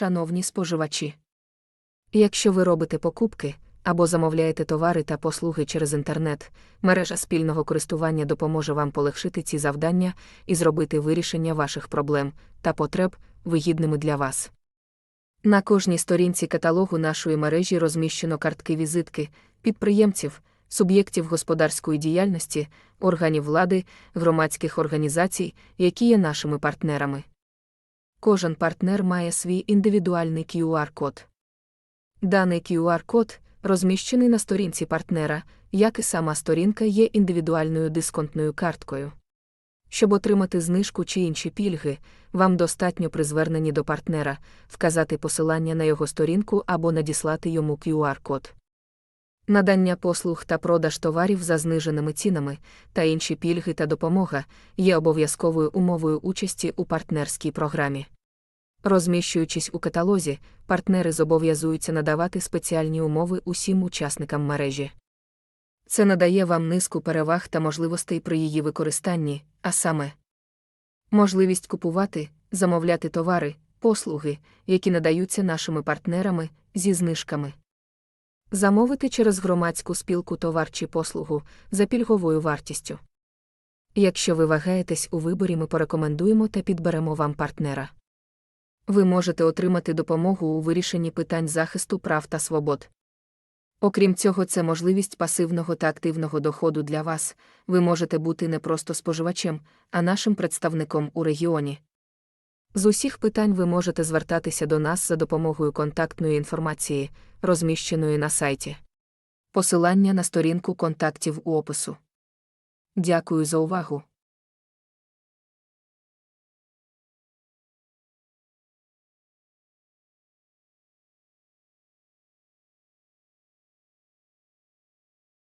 шановні споживачі. Якщо ви робите покупки або замовляєте товари та послуги через інтернет, мережа спільного користування допоможе вам полегшити ці завдання і зробити вирішення ваших проблем та потреб вигідними для вас. На кожній сторінці каталогу нашої мережі розміщено картки візитки підприємців, суб'єктів господарської діяльності, органів влади, громадських організацій, які є нашими партнерами. Кожен партнер має свій індивідуальний QR-код. Даний QR-код розміщений на сторінці партнера, як і сама сторінка є індивідуальною дисконтною карткою. Щоб отримати знижку чи інші пільги, вам достатньо при зверненні до партнера вказати посилання на його сторінку або надіслати йому QR-код. Надання послуг та продаж товарів за зниженими цінами та інші пільги та допомога є обов'язковою умовою участі у партнерській програмі. Розміщуючись у каталозі, партнери зобов'язуються надавати спеціальні умови усім учасникам мережі. Це надає вам низку переваг та можливостей при її використанні, а саме можливість купувати, замовляти товари, послуги, які надаються нашими партнерами зі знижками. Замовити через громадську спілку товар чи послугу за пільговою вартістю. Якщо ви вагаєтесь у виборі, ми порекомендуємо та підберемо вам партнера. Ви можете отримати допомогу у вирішенні питань захисту прав та свобод. Окрім цього, це можливість пасивного та активного доходу для вас. Ви можете бути не просто споживачем, а нашим представником у регіоні. З усіх питань ви можете звертатися до нас за допомогою контактної інформації, розміщеної на сайті. Посилання на сторінку контактів у опису. Дякую за увагу.